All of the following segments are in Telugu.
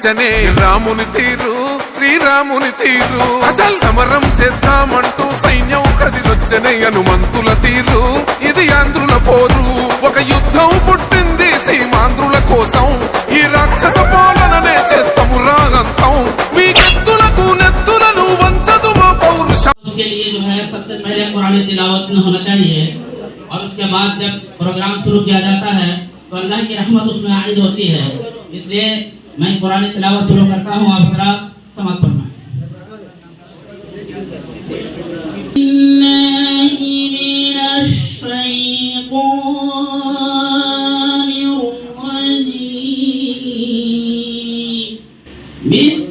నచ్చనే రాముని తీరు శ్రీరాముని తీరు అచల్ సమరం చేద్దామంటూ సైన్యం కదిలొచ్చనే హనుమంతుల తీరు ఇది ఆంధ్రుల పోరు ఒక యుద్ధం పుట్టింది సీమాంధ్రుల కోసం ఈ రాక్షస పాలననే చేస్తాము రాగంతం మీ కత్తులకు నెత్తులను వంచదు మా పౌరుషం उसके लिए जो है सबसे पहले कुरान तिलावत में होना चाहिए और उसके बाद जब प्रोग्राम शुरू किया जाता है तो अल्लाह की रहमत उसमें आयद होती है इसलिए मैं कुरान तलावत शुरू करता हूँ आप जरा समाप्त करना Miss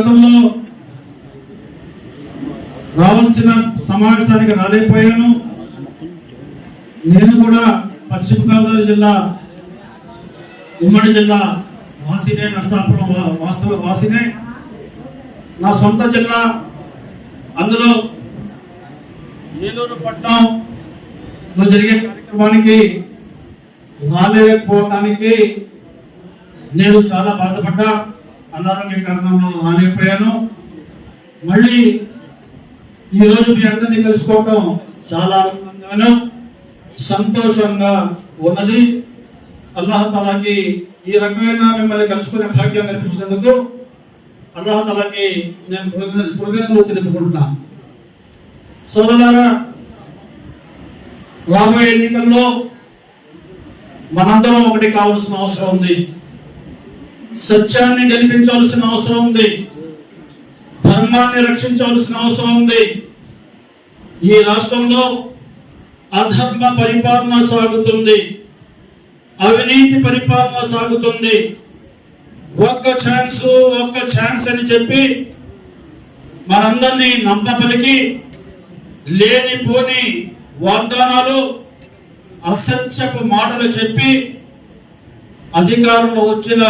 గతంలో రావాల్సిన సమావేశానికి రాలేకపోయాను. నేను కూడా పశ్చిమ గోదావరి జిల్లా ఉమ్మడి జిల్లా వాసినే నరసాపురం వాస్తవ వాసినే. నా సొంత జిల్లా అందులో ఏలూరు పట్టణంలో జరిగే కార్యక్రమానికి రాలేకపోవటానికి నేను చాలా బాధపడ్డా. అనారోగ్య కారణంలో రాలేకపోయాను. మళ్ళీ ఈ రోజు మీ అందరినీ కలుసుకోవడం చాలా ఆనందంగాను సంతోషంగా ఉన్నది. అల్లాహ్ తలాకి ఈ రకమైన మిమ్మల్ని కలుసుకునే భాగ్యం కల్పించినందుకు అల్లాహ్ తలాకి నేను కృతజ్ఞ- కృతజ్ఞతలు తెలుపుకుంటున్నాను సోదరులారా రాబోయే ఎన్నికల్లో మనందరం ఒకటి కావాల్సిన అవసరం ఉంది. సత్యాన్ని గెలిపించాల్సిన అవసరం ఉంది. ధర్మాన్ని రక్షించవలసిన అవసరం ఉంది. ఈ రాష్ట్రంలో అధర్మ పరిపాలన సాగుతుంది. అవినీతి పరిపాలన సాగుతుంది. ఒక్క ఛాన్స్ ఒక్క ఛాన్స్ అని చెప్పి మనందరినీ నమ్మపలికి లేనిపోని వాగ్దానాలు అసత్యపు మాటలు చెప్పి అధికారంలో వచ్చిన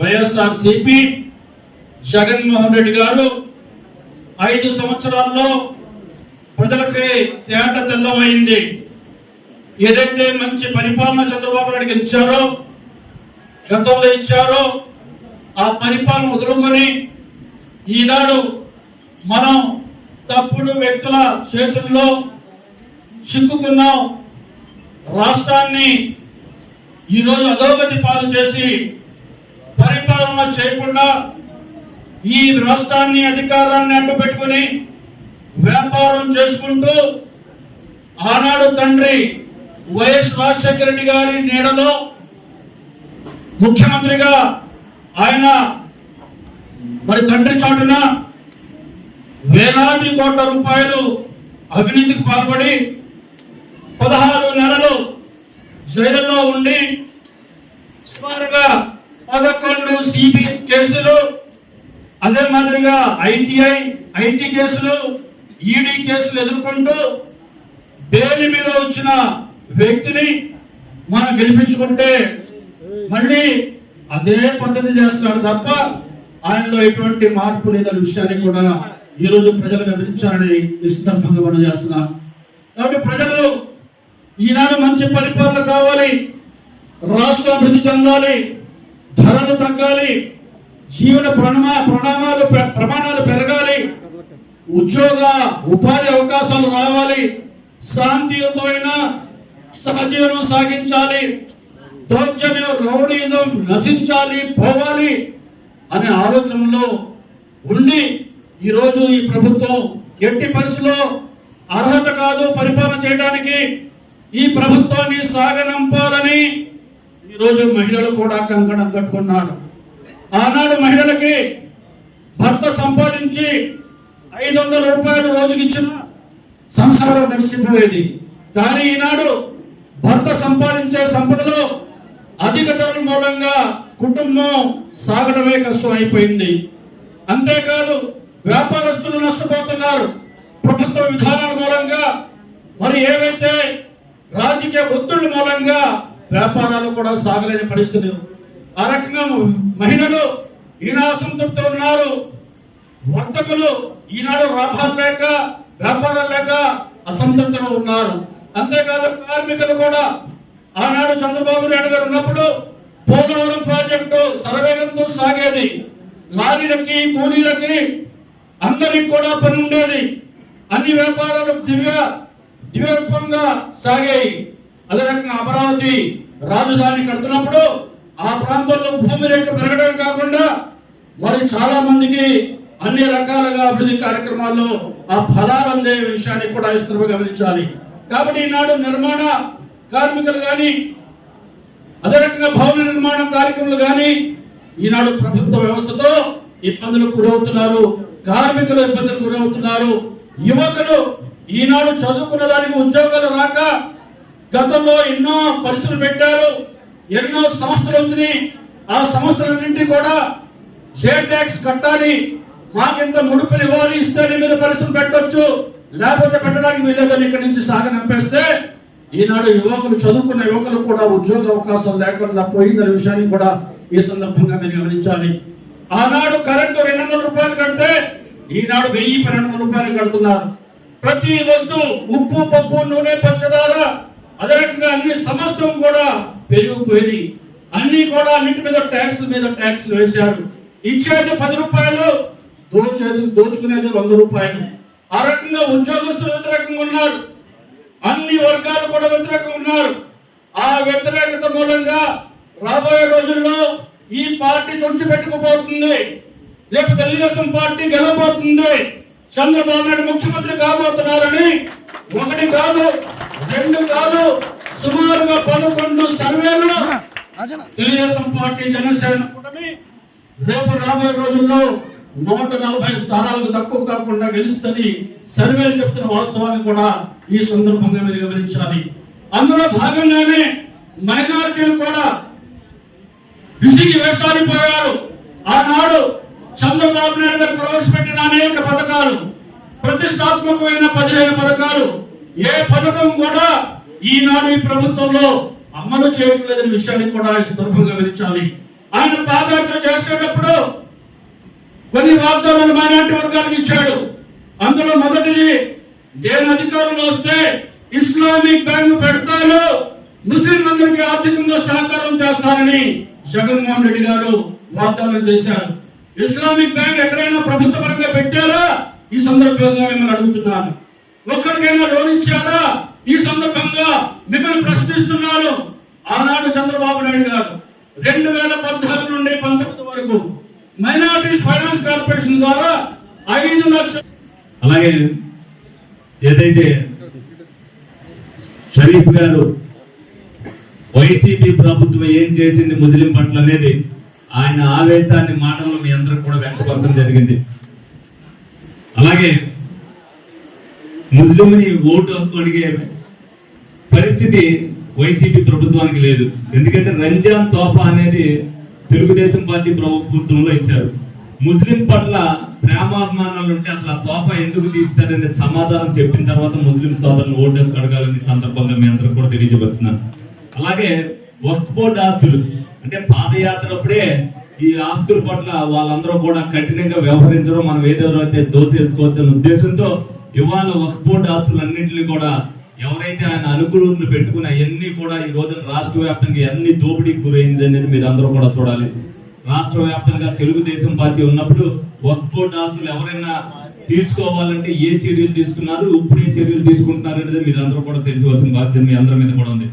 వైఎస్ఆర్ సిపి జగన్మోహన్ రెడ్డి గారు ఐదు సంవత్సరాల్లో ప్రజలకి తేట తెల్లమైంది. ఏదైతే మంచి పరిపాలన చంద్రబాబు నాయుడుకి ఇచ్చారో గతంలో ఇచ్చారో ఆ పరిపాలన వదులుకొని ఈనాడు మనం తప్పుడు వ్యక్తుల చేతుల్లో చిక్కుకున్నాం. రాష్ట్రాన్ని ఈరోజు అధోగతి పాలు చేసి పరిపాలన చేయకుండా ఈ రాష్ట్రాన్ని అధికారాన్ని అడ్డు పెట్టుకుని వ్యాపారం చేసుకుంటూ ఆనాడు తండ్రి వైఎస్ రాజశేఖర రెడ్డి గారి నీడలో ముఖ్యమంత్రిగా ఆయన మరి తండ్రి చాటున వేలాది కోట్ల రూపాయలు అవినీతికి పాల్పడి పదహారు నెలలు జైలులో ఉండి సుమారుగా పదకొండు సిబి కేసులు అదే మాదిరిగా ఐటీఐ ఐటీ కేసులు ఈడీ కేసులు ఎదుర్కొంటూ బెయిల్ మీద వచ్చిన వ్యక్తిని మనం గెలిపించుకుంటే మళ్ళీ అదే పద్ధతి చేస్తున్నాడు తప్ప ఆయనలో ఎటువంటి మార్పు లేదనే విషయాన్ని కూడా ఈ రోజు ప్రజలు గమనించాలని నిస్తంభంగా మనం చేస్తున్నాం. కాబట్టి ప్రజలు ఈనాడు మంచి పరిపాలన కావాలి రాష్ట్రం అభివృద్ధి చెందాలి ధరలు తగ్గాలి జీవన ప్రణమా ప్రణామాలు ప్రమాణాలు పెరగాలి ఉద్యోగ ఉపాధి అవకాశాలు రావాలి శాంతియుతమైన సహజీవనం సాగించాలి దౌర్జన్యం రౌడీజం నశించాలి పోవాలి అనే ఆలోచనలో ఉండి ఈరోజు ఈ ప్రభుత్వం ఎట్టి పరిస్థితుల్లో అర్హత కాదు పరిపాలన చేయడానికి ఈ ప్రభుత్వాన్ని సాగనంపాలని ఈరోజు మహిళలు కూడా కంకణం కట్టుకున్నారు. ఆనాడు మహిళలకి భర్త సంపాదించి ఐదు వందల రూపాయలు రోజుకి ఇచ్చిన సంసారం నడిచిపోయేది. కానీ ఈనాడు భర్త సంపాదించే సంపదలో అధిక ధరల మూలంగా కుటుంబం సాగడమే కష్టం అయిపోయింది అంతేకాదు వ్యాపారస్తులు నష్టపోతున్నారు. ప్రభుత్వ విధానాల మూలంగా మరి ఏవైతే రాజకీయ ఒత్తిళ్ళ మూలంగా వ్యాపారాలు కూడా సాగలేని పరిస్థితులు ఆ రకంగా మహిళలు ఈనాడు అసంతృప్తి ఉన్నారు. వర్తకులు ఈనాడు లాభాలు లేక వ్యాపారాలు లేక అసంతృప్తిలో ఉన్నారు. అంతేకాదు కార్మికులు కూడా ఆనాడు చంద్రబాబు నాయుడు గారు ఉన్నప్పుడు పోలవరం ప్రాజెక్టు సరవేగంతో సాగేది. లారీలకి కూలీలకి అందరికి కూడా పని ఉండేది. అన్ని వ్యాపారాలు దివ్య దివ్యరూపంగా సాగాయి. అదే రకంగా అమరావతి రాజధాని కడుతున్నప్పుడు ఆ ప్రాంతంలో భూమి రేట్లు పెరగడం కాకుండా మరి చాలా మందికి అన్ని రకాలుగా అభివృద్ధి కార్యక్రమాల్లో ఆ ఫలాలు అందే విషయాన్ని కూడా ఇస్తున్న గమనించాలి. కాబట్టి ఈనాడు నిర్మాణ కార్మికులు కానీ అదే రకంగా భవన నిర్మాణ కార్యక్రమాలు కానీ ఈనాడు ప్రభుత్వ వ్యవస్థతో ఇబ్బందులకు గురవుతున్నారు. కార్మికులు ఇబ్బందులకు గురవుతున్నారు. యువకులు ఈనాడు చదువుకున్న దానికి ఉద్యోగాలు రాక గతంలో ఎన్నో పరిస్థితులు పెట్టారు ఎన్నో సంస్థలు వచ్చినాయి. ఆ సంస్థలన్నింటి కూడా షేర్ ట్యాక్స్ కట్టాలి మాకింత ముడుపులు ఇవ్వాలి ఇస్తేనే మీరు పరిస్థితులు పెట్టొచ్చు లేకపోతే పెట్టడానికి వీలేదని ఇక్కడి నుంచి సాగనంపేస్తే ఈనాడు యువకులు చదువుకున్న యువకులు కూడా ఉద్యోగ అవకాశం లేకుండా పోయిందనే విషయాన్ని కూడా ఈ సందర్భంగా మీరు గమనించాలి. ఆనాడు కరెంటు రెండు వందల రూపాయలు కడితే ఈనాడు వెయ్యి పన్నెండు వందల రూపాయలు కడుతున్నారు. ప్రతి వస్తువు ఉప్పు పప్పు నూనె పంచదార అదే రకంగా అన్ని సమస్తం కూడా పెరిగిపోయింది. అన్ని కూడా అన్నింటి మీద ట్యాక్స్ మీద ట్యాక్స్ వేశారు. ఇచ్చేది పది రూపాయలు దోచేది దోచుకునేది వంద రూపాయలు. ఆ రకంగా ఉద్యోగస్తులు వ్యతిరేకంగా ఉన్నారు. అన్ని వర్గాలు కూడా వ్యతిరేకంగా ఉన్నారు. ఆ వ్యతిరేకత మూలంగా రాబోయే రోజుల్లో ఈ పార్టీ తుడిచిపెట్టుకుపోతుంది. రేపు తెలుగుదేశం పార్టీ గెలబోతుంది చంద్రబాబు నాయుడు ముఖ్యమంత్రి కాబోతున్నారని ఒకటి కాదు రెండు కాదు సుమారుగా పదకొండు సర్వేలు తెలుగుదేశం పార్టీ జనసేన కూటమి రేపు రాబోయే రోజుల్లో నూట నలభై స్థానాలకు తక్కువ కాకుండా గెలుస్తుంది. సర్వేలు చెప్తున్న వాస్తవాన్ని కూడా ఈ సందర్భంగా మీరు గమనించాలి అందులో భాగంగానే మైనారిటీలు కూడా విసిగి వేసారిపోయారు. ఆనాడు చంద్రబాబు నాయుడు గారు ప్రవేశపెట్టిన అనేక పథకాలు ప్రతిష్టాత్మకమైన పదిహేను పథకాలు ఏ పథకం కూడా ఈనాడు ఈ ప్రభుత్వంలో అమలు చేయట్లేదనే విషయాన్ని కూడా ఆయన సందర్భంగా గమనించాలి ఆయన పాదయాత్ర చేసేటప్పుడు కొన్ని వాగ్దానాలు మైనార్టీ వర్గాలకు ఇచ్చాడు. అందులో మొదటిది దేని అధికారంలో వస్తే ఇస్లామిక్ బ్యాంకు పెడతారు ముస్లింలందరికీ ఆర్థికంగా సహకారం చేస్తారని జగన్మోహన్ రెడ్డి గారు వాగ్దానం చేశారు. ఇస్లామిక్ బ్యాంక్ ఎక్కడైనా ప్రభుత్వ పరంగా పెట్టారా? ఈ సందర్భంగా మిమ్మల్ని అడుగుతున్నాను. ఒక్కరికైనా లోన్ ఇచ్చారా? ఈ సందర్భంగా మిమ్మల్ని ప్రశ్నిస్తున్నారు ఆనాడు చంద్రబాబు నాయుడు గారు రెండు వేల పద్నాలుగు నుండి పంతొమ్మిది వరకు మైనారిటీస్ ఫైనాన్స్ కార్పొరేషన్ ద్వారా ఐదు లక్షలు అలాగే ఏదైతే షరీఫ్ గారు వైసీపీ ప్రభుత్వం ఏం చేసింది ముస్లిం పట్ల అనేది ఆయన ఆవేశాన్ని మాటలు మీ అందరికి కూడా వ్యక్తపరచడం జరిగింది. అలాగే ముస్లింని ఓటు హక్కు అడిగే పరిస్థితి వైసీపీ ప్రభుత్వానికి లేదు. ఎందుకంటే రంజాన్ తోఫా అనేది తెలుగుదేశం పార్టీ ప్రభుత్వంలో ఇచ్చారు. ముస్లిం పట్ల ప్రేమాభిమానాలు ఉంటే అసలు ఆ తోఫా ఎందుకు తీస్తారనే సమాధానం చెప్పిన తర్వాత ముస్లిం సోదరులు ఓటు అడగాలని సందర్భంగా మీ అందరూ కూడా తెలియజేస్తున్నాను అలాగే వక్ఫ్ బోర్డు ఆస్తులు అంటే పాదయాత్ర అప్పుడే ఈ ఆస్తుల పట్ల వాళ్ళందరూ కూడా కఠినంగా వ్యవహరించడం మనం ఏదో అయితే దోసేసుకోవచ్చు అనే ఉద్దేశంతో ఇవాళ వక్ఫ్ బోర్డు ఆస్తులు అన్నింటినీ కూడా ఎవరైతే ఆయన అనుకూలను పెట్టుకుని అవన్నీ కూడా ఈ రోజున రాష్ట్ర వ్యాప్తంగా ఎన్ని దోపిడీకి గురైంది అనేది మీరు అందరూ కూడా చూడాలి. రాష్ట్ర వ్యాప్తంగా తెలుగుదేశం పార్టీ ఉన్నప్పుడు వక్ఫ్ బోర్డు ఆస్తులు ఎవరైనా తీసుకోవాలంటే ఏ చర్యలు తీసుకున్నారు ఇప్పుడు ఏ చర్యలు తీసుకుంటున్నారు అనేది మీరు అందరూ కూడా తెలుసుకోవాల్సిన బాధ్యత మీ అందరి మీద కూడా ఉంది.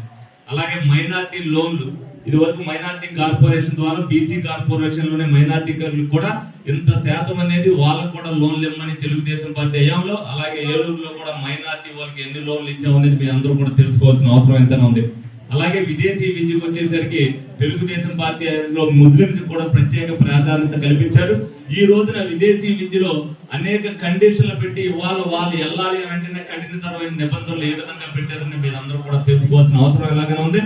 అలాగే మైనార్టీ లోన్లు ఇది వరకు మైనార్టీ కార్పొరేషన్ ద్వారా బీసీ కార్పొరేషన్లోనే మైనార్టీ కూడా ఇంత శాతం అనేది వాళ్ళకు కూడా లోన్లు ఇవ్వమని తెలుగుదేశం పార్టీ అయ్యాంలో అలాగే ఏలూరులో కూడా మైనార్టీ వాళ్ళకి ఎన్ని లోన్లు ఇచ్చామనేది మీ అందరూ కూడా తెలుసుకోవాల్సిన అవసరం ఎంత ఉంది. అలాగే విదేశీ విద్యకు వచ్చేసరికి తెలుగుదేశం పార్టీలో ముస్లింస్ కూడా ప్రత్యేక ప్రాధాన్యత కల్పించారు. ఈ రోజున విదేశీ విద్యలో అనేక కండిషన్లు పెట్టి ఇవాళ వాళ్ళు వెళ్ళాలి అంటే కఠినతరమైన నిబంధనలు ఏ విధంగా పెట్టారని మీరు అందరూ కూడా తెలుసుకోవాల్సిన అవసరం ఎలాగైనా ఉంది.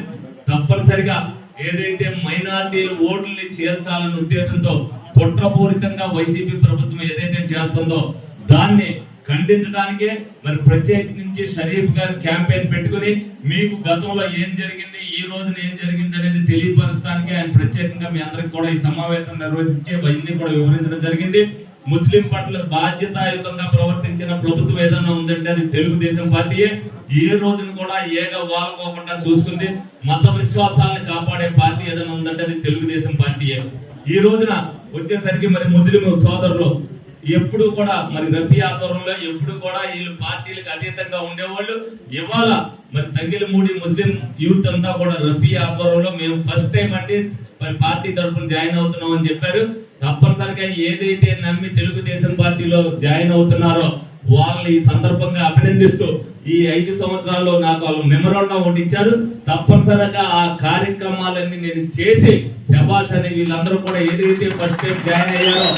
తప్పనిసరిగా ఏదైతే మైనార్టీలు ఓట్లని చేర్చాలనే ఉద్దేశంతో కుట్రపూరితంగా వైసీపీ ప్రభుత్వం ఏదైతే చేస్తుందో దాన్ని ఖండించడానికే మరి ప్రత్యేకించి షరీఫ్ గారు క్యాంపెయిన్ పెట్టుకుని మీకు గతంలో ఏం జరిగింది ఈ రోజున ఏం జరిగింది అనేది తెలియపరచడానికి ఆయన ప్రత్యేకంగా మీ అందరికి కూడా ఈ సమావేశం నిర్వహించి అవన్నీ కూడా వివరించడం జరిగింది. ముస్లిం పట్ల బాధ్యతాయుతంగా ప్రవర్తించిన ప్రభుత్వం ఏదైనా ఉందంటే అది తెలుగుదేశం పార్టీయే. ఏ రోజున కూడా ఏక వాలుకోకుండా చూసుకుంది. మత విశ్వాసాలను కాపాడే పార్టీ ఏదైనా ఉందంటే అది తెలుగుదేశం పార్టీయే. ఈ రోజున వచ్చేసరికి మరి ముస్లిం సోదరులు ఎప్పుడు కూడా మరి రఫీ ఆధ్వర్యంలో ఎప్పుడు కూడా వీళ్ళు పార్టీలకు అతీతంగా ఉండేవాళ్ళు. ఇవాళ మరి తంగిలమూడి ముస్లిం యూత్ అంతా కూడా రఫీ ఆధ్వర్యంలో మేము ఫస్ట్ టైం అంటే మరి పార్టీ తరఫున జాయిన్ అవుతున్నాం అని చెప్పారు. తప్పనిసరిగా ఏదైతే నమ్మి తెలుగుదేశం పార్టీలో జాయిన్ అవుతున్నారో వాళ్ళని ఈ సందర్భంగా అభినందిస్తూ ఈ ఐదు సంవత్సరాల్లో నాకు వాళ్ళు మెమరాండం ఒకటి ఇచ్చారు. తప్పనిసరిగా ఆ కార్యక్రమాలన్నీ నేను చేసి శభాష్ అని వీళ్ళందరూ కూడా ఏదైతే ఫస్ట్ టైం జాయిన్ అయ్యారో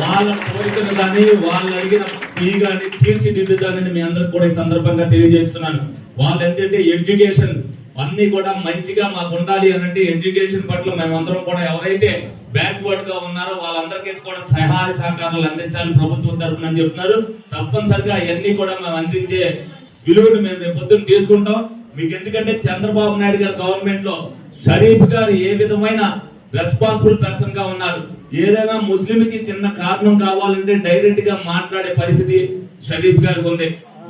వాళ్ళ కోరికలు కానీ వాళ్ళు అడిగిన ఫీ కానీ తీర్చిదిద్దుతానని మీ అందరికి కూడా ఈ సందర్భంగా తెలియజేస్తున్నాను. వాళ్ళు ఏంటంటే ఎడ్యుకేషన్ అన్ని కూడా మంచిగా మాకు ఉండాలి అని అంటే ఎడ్యుకేషన్ పట్ల మేమందరం కూడా ఎవరైతే బ్యాక్వర్డ్గా ఉన్నారో వాళ్ళందరికీ కూడా సహాయ సహకారాలు అందించాలి ప్రభుత్వం తరఫున అని చెప్తున్నారు. తప్పనిసరిగా అవన్నీ కూడా మేము అందించే విలువను మేము రేపొద్దున తీసుకుంటాం. మీకు ఎందుకంటే చంద్రబాబు నాయుడు గారి గవర్నమెంట్లో షరీఫ్ గారు ఏ విధమైన రెస్పాన్సిబుల్ పర్సన్గా ఉన్నారు. ఏదైనా ముస్లిం కి చిన్న కారణం కావాలంటే డైరెక్ట్గా మాట్లాడే పరిస్థితి షరీఫ్ గారికి ఉంది.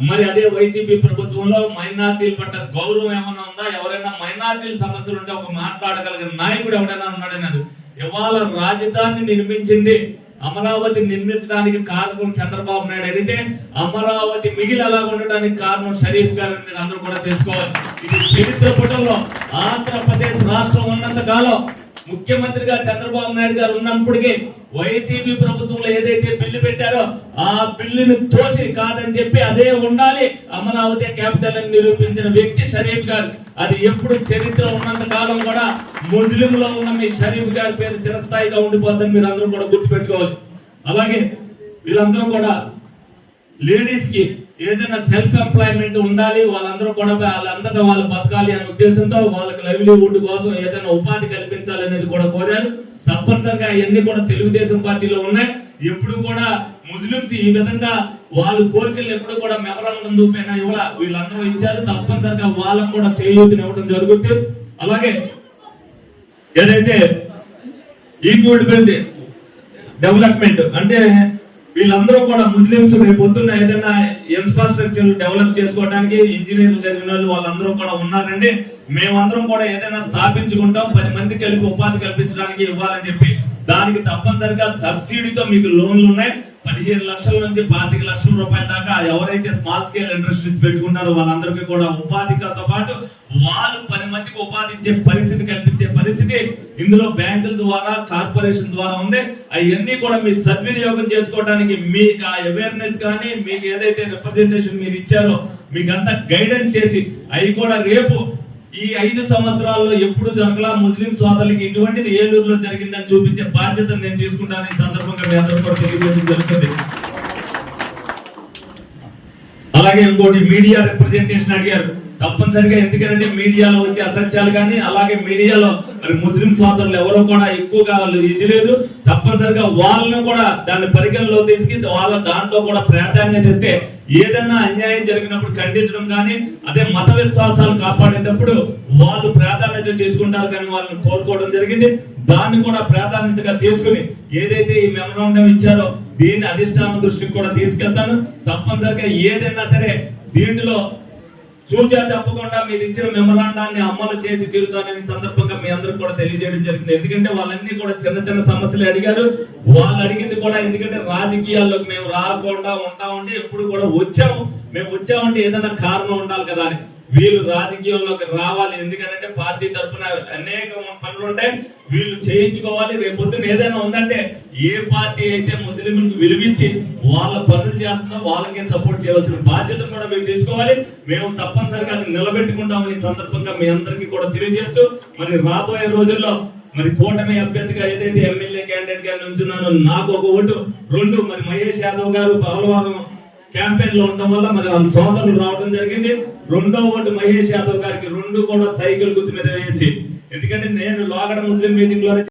మరి అదే వైసీపీ ప్రభుత్వంలో మైనార్టీల పట్ల గౌరవం ఏమైనా ఉందా? ఎవరైనా మైనార్టీల సమస్యలు ఉంటే ఒక మాట్లాడగలిగిన నాయకుడు ఎవరైనా ఉన్నాడనేది ఇవాళ రాజధాని నిర్మించింది అమరావతి నిర్మించడానికి కారణం చంద్రబాబు నాయుడు అయితే అమరావతి మిగిలి అలా ఉండడానికి కారణం షరీఫ్ గారు మీరు అందరూ కూడా తెలుసుకోవాలి. ఇది చరిత్ర పుటంలో ఆంధ్రప్రదేశ్ రాష్ట్రం ఉన్నంత కాలం ముఖ్యమంత్రిగా చంద్రబాబు నాయుడు గారు ఉన్నప్పటికీ వైసీపీ ప్రభుత్వంలో ఏదైతే బిల్లు పెట్టారో ఆ బిల్లుని తోసి కాదని చెప్పి అదే ఉండాలి. అమరావతి క్యాపిటల్ అని నిరూపించిన వ్యక్తి షరీఫ్ గారు. అది ఎప్పుడు చరిత్ర ఉన్నంత కాలం కూడా ముస్లింలో ఉన్న మీ షరీఫ్ గారి పేరు చిరస్థాయిగా ఉండిపోద్దని మీరు అందరూ కూడా గుర్తుపెట్టుకోవాలి. అలాగే వీళ్ళందరూ కూడా లేడీస్కి ఏదైనా సెల్ఫ్ ఎంప్లాయ్మెంట్ ఉండాలి వాళ్ళందరూ కూడా వాళ్ళందరూ వాళ్ళు బతకాలి అనే ఉద్దేశంతో వాళ్ళకి లైవ్లీవుడ్ కోసం ఏదైనా ఉపాధి కల్పించాలి అనేది కూడా కోరారు. తప్పనిసరిగా అవన్నీ కూడా తెలుగుదేశం పార్టీలో ఉన్నాయి. ఎప్పుడు కూడా ముస్లింస్ ఈ విధంగా వాళ్ళు కోరికలు ఎప్పుడు కూడా మెమరాండం చూపిన ఇవ్వడా వీళ్ళందరూ ఇచ్చారు. తప్పనిసరిగా వాళ్ళకు కూడా చేయూతిని ఇవ్వడం జరుగుతుంది. అలాగే ఏదైతే ఈక్విడ్ డెవలప్మెంట్ అంటే వీళ్ళందరూ కూడా ముస్లింస్ రేపు పొద్దున్న ఏదైనా ఇన్ఫ్రాస్ట్రక్చర్ డెవలప్ చేసుకోవడానికి ఇంజనీర్లు చదివిన వాళ్ళు వాళ్ళందరూ కూడా ఉన్నారండి. మేమందరం కూడా ఏదైనా స్థాపించుకుంటాం పది మంది కలిపి ఉపాధి కల్పించడానికి ఇవ్వాలని చెప్పి దానికి తప్పనిసరిగా సబ్సిడీతో మీకు లోన్లు ఉన్నాయి. పదిహేను లక్షల నుంచి పాతిక లక్షల రూపాయల దాకా ఎవరైతే స్మాల్ స్కేల్ ఇండస్ట్రీస్ పెట్టుకున్నారో వాళ్ళందరికీ కూడా ఉపాధితో పాటు వాళ్ళు పది మందికి ఉపాధి ఇచ్చే పరిస్థితి కల్పించే పరిస్థితి ఇందులో బ్యాంకుల ద్వారా కార్పొరేషన్ ద్వారా ఉంది. అవన్నీ కూడా మీరు సద్వినియోగం చేసుకోవడానికి మీకు ఆ అవేర్నెస్ కానీ మీకు ఏదైతే రిప్రజెంటేషన్ మీరు ఇచ్చారో మీకు గైడెన్స్ చేసి అవి కూడా రేపు ఈ ఐదు సంవత్సరాల్లో ఎప్పుడు జరగల ముస్లిం సోదరులకి ఇటువంటిది ఏలూరులో జరిగిందని చూపించే బాధ్యత నేను తీసుకుంటాను ఈ సందర్భంగా మీ అందరూ కూడా తెలియజేయడం జరుగుతుంది. అలాగే ఇంకోటి మీడియా రిప్రజెంటేషన్ అడిగారు. తప్పనిసరిగా ఎందుకంటే మీడియాలో వచ్చే అసత్యాలు కానీ అలాగే మీడియాలో మరి ముస్లిం సోదరులు ఎవరో కూడా ఎక్కువగా ఇది లేదు. తప్పనిసరిగా వాళ్ళను కూడా దాన్ని పరిగణలో తీసుకుని వాళ్ళ దాంట్లో కూడా ప్రాధాన్యత ఇస్తే ఏదైనా అన్యాయం జరిగినప్పుడు ఖండించడం కానీ అదే మత విశ్వాసాలు కాపాడేటప్పుడు వాళ్ళు ప్రాధాన్యత తీసుకుంటారు కానీ వాళ్ళని కోరుకోవడం జరిగింది. దాన్ని కూడా ప్రాధాన్యతగా తీసుకుని ఏదైతే ఈ మెమరాండం ఇచ్చారో దీన్ని అధిష్టానం దృష్టికి కూడా తీసుకెళ్తాను. తప్పనిసరిగా ఏదైనా సరే దీంట్లో చూచా తప్పకుండా మీరు ఇచ్చిన మెమరాండాన్ని అమలు చేసి తీరుతానని సందర్భంగా మీ అందరికి కూడా తెలియజేయడం జరిగింది ఎందుకంటే వాళ్ళన్నీ కూడా చిన్న చిన్న సమస్యలు అడిగారు. వాళ్ళు అడిగింది కూడా ఎందుకంటే రాజకీయాల్లోకి మేము రాకుండా ఉంటామంటే ఎప్పుడు కూడా వచ్చాము. మేము వచ్చామంటే ఏదైనా కారణం ఉండాలి కదా అని. వీళ్ళు రాజకీయంలోకి రావాలి. ఎందుకంటే పార్టీ తరఫున అనేక పనులు ఉంటాయి వీళ్ళు చేయించుకోవాలి. రేపు పొద్దున ఏదైనా ఉందంటే ఏ పార్టీ అయితే ముస్లింలకు విలువించి వాళ్ళ పనులు చేస్తున్నా వాళ్ళకే సపోర్ట్ చేయవలసిన బాధ్యత కూడా మేము తీసుకోవాలి. మేము తప్పనిసరిగా నిలబెట్టుకుంటామని ఈ సందర్భంగా మీ అందరికీ కూడా తెలియజేస్తూ మరి రాబోయే రోజుల్లో మరి కూటమి అభ్యర్థిగా ఏదైతే ఎమ్మెల్యే క్యాండిడేట్గా నుంచున్నానో నాకు ఒక ఓటు రెండు మరి మహేష్ యాదవ్ గారు పహల్వారం క్యాంపెయిన్లో ఉండడం వల్ల మరి వాళ్ళ సోదరులు రావడం జరిగింది. రెండో ఓటు మహేష్ యాదవ్ గారికి రెండు కూడా సైకిల్ గుర్తు మీద వేసి ఎందుకంటే నేను లోగడ ముస్లిం మీటింగ్లోనే